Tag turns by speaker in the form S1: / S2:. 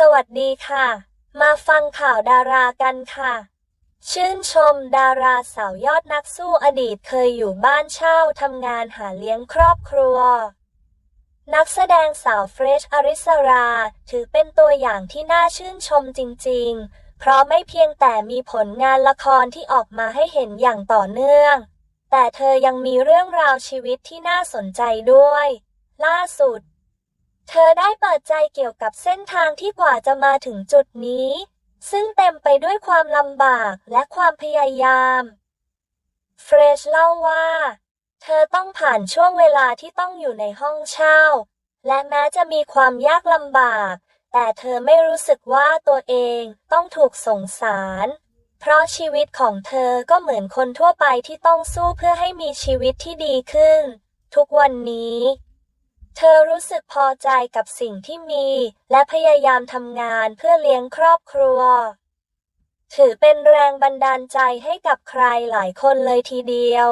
S1: สวัสดีค่ะ มาฟังข่าวดารากันค่ะ ชื่นชมดาราสาวยอดนักสู้อดีตเคยอยู่บ้านเช่าทำงานหาเลี้ยงครอบครัว นักแสดงสาวเฟรชอริสรา ถือเป็นตัวอย่างที่น่าชื่นชมจริง ๆ เพราะไม่เพียงแต่มีผลงานละครที่ออกมาให้เห็นอย่างต่อเนื่อง แต่เธอยังมีเรื่องราวชีวิตที่น่าสนใจด้วย ล่าสุด เธอได้เปิดใจเกี่ยวกับเส้นทางที่กว่าจะมาถึงจุดนี้ ซึ่งเต็มไปด้วยความลำบากและความพยายาม เฟรชเล่าว่า เธอต้องผ่านช่วงเวลาที่ต้องอยู่ในห้องเช่า และแม้จะมีความยากลำบาก แต่เธอไม่รู้สึกว่าตัวเองต้องถูกสงสาร เพราะชีวิตของเธอก็เหมือนคนทั่วไปที่ต้องสู้เพื่อให้มีชีวิตที่ดีขึ้น ทุกวันนี้ เธอรู้สึกพอใจกับสิ่งที่มี และพยายามทำงานเพื่อเลี้ยงครอบครัว ถือเป็นแรงบันดาลใจให้กับใครหลายคนเลยทีเดียว